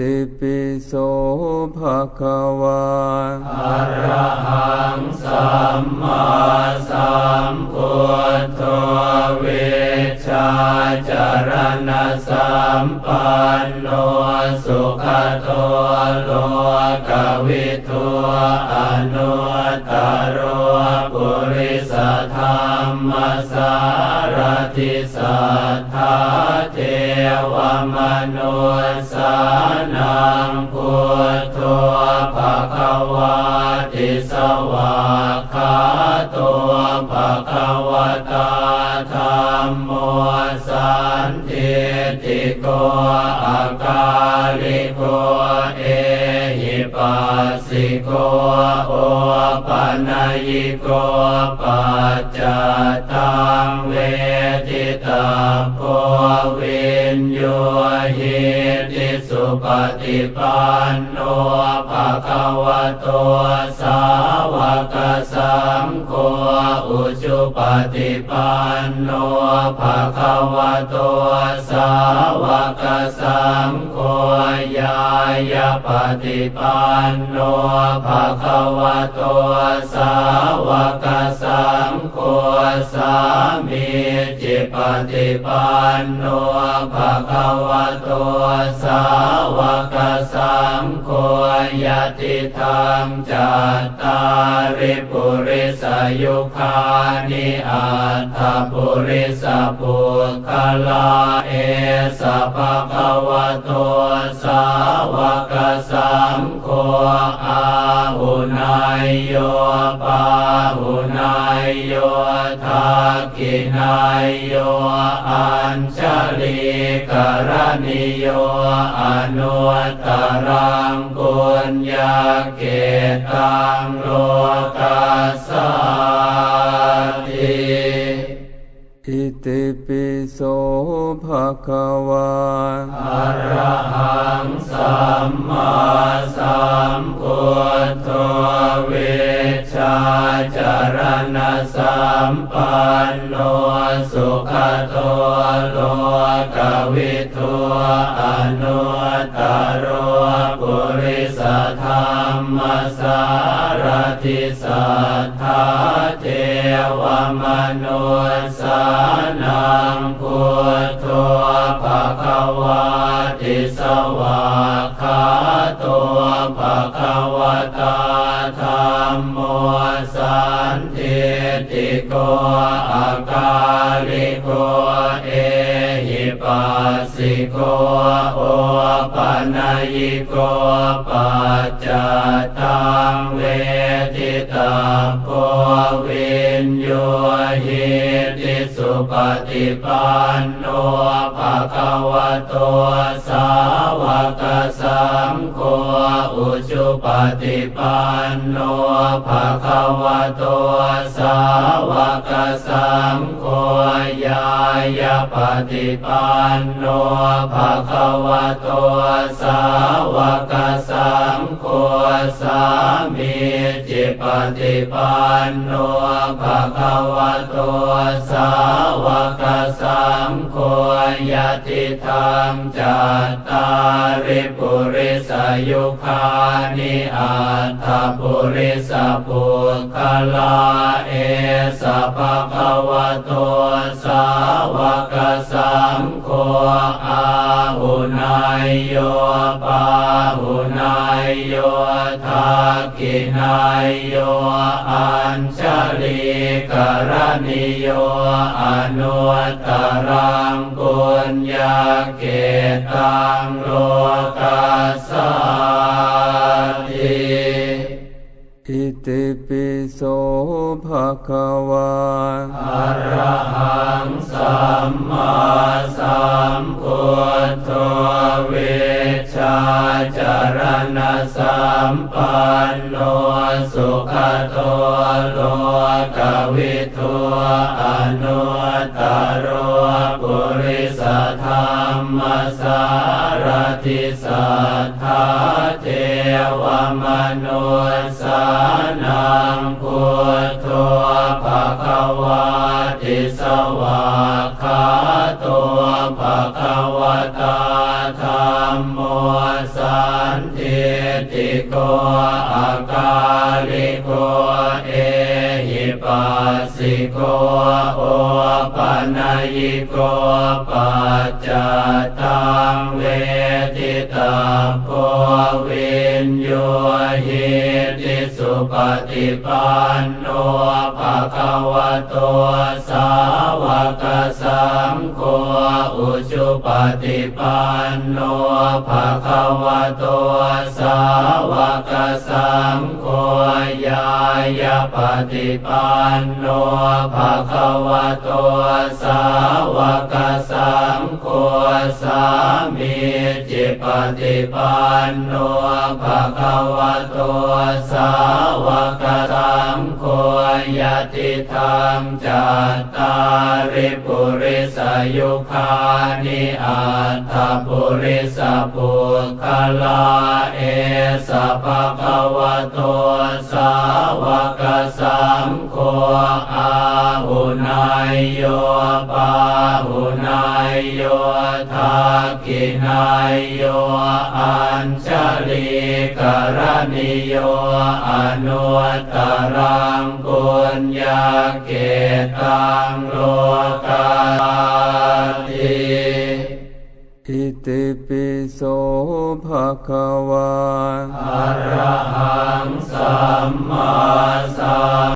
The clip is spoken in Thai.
ติปิโสภะคะวาอะระหังสัมมาสัมพุทโธเวชชาจารณะสัมปันโนสุขโตโลกวิทูอนุตตรปุริสธรร มสารติสัทธาเทวมนุสานังพุทโธภะควาติสวากขาตัวภะควตาธรรมโมสันติติโกอากาลิโกเอหิปัสสิโกโอปั ญญิโกปัจจตังเวทิตาโพวินโยหิติสุปฏิปันโนภะคะวะโตสาวกสังโฆอุจุปฏิปันโนภะคะวะโตสาวกสังโฆยายาปฏิปันโนภะคะวะโตสาวกสังโฆสามีจิปฏิปันโนภะคะวะโตสาวกสังโฆยติธรรมจัตตาริปุริสยุคานิอัตถปุริสปุคลา สะภะคะวะโตสาวกสังโฆอาหุนายโยปาหุนายโยทักขินายโยอัญชลีกรณิโยอนุตรังปุญญาเกตังโลกัสสา อิติปิโสภะคะวาอะระหังสัมมาสัมพุทโธเวชชาจารณะสัมปันโนสุขโตโลกวิทูอนุตตร มสารติสัทธาเทวมนุสานังพุทโธภะคะวาติสวากขาตัวภะคะวตาธรรมโมสันติติโกอาการิโกเอ ปัสสิโกโอปัญญิโกปัจจตังเวทิตาโพวินโยหิติสุปฏิปันโนภะคะวะโตสาวกสังโฆอุจุปฏิปันโนภะคะวะโตสาวกสังโฆยายาปฏิปันโนภะคะวะโตสาวกสังโฆสามีจิปฏิปันโนภะคะวะโตสาวกสังโฆยติธรรมจัตตาริปุริสยุคานิอัตถปุริสปุคลาเอสะภะคะวโตสาวกสังโฆอาหุนายโยปาหุนายโยทักขินายโยอัญชลีกรณิโยอนุตตรังปุญญาเกตังโลกัสสาติอิติปิโสภะคะวาอะระหังสัมมาสัมพุทโธเวชชา จารณสัมปันโนสุขโตโลกวิทูอนุตตรโรปุริสธรรมสารติสัทธาเทวมนุสสานังพุทโธภะคะวา ติสวากขาตัวภะคะวะตาธรรมโมสันติติโกอากาลิโกเอ ปัสสิโกโอปัญญิโกปัจจตังเวทิตาโพวินโยหิติสุปฏิปันโนภะคะวะโตสาวกสังโฆอุชุปฏิปันโนภะคะวะโตสาวกสังโฆยายาปฏิปันโนภะคะวะโตสาวกสังโฆสามีจิปฏิปันโนภะคะวะโตสาวสังโฆ ติธรรมจัตตาริปุริสยุคานิอัตถปุริสปุคลาเอสภะคะวะโตสาวกสังโฆอาหุนายโยปา หุนายโยทักขินายโยอัญชลีกรณิโยอนุตตรังปุญญาเกตังโลกาติอิติปิโสภะคะวาอะระหังสัมมาสัม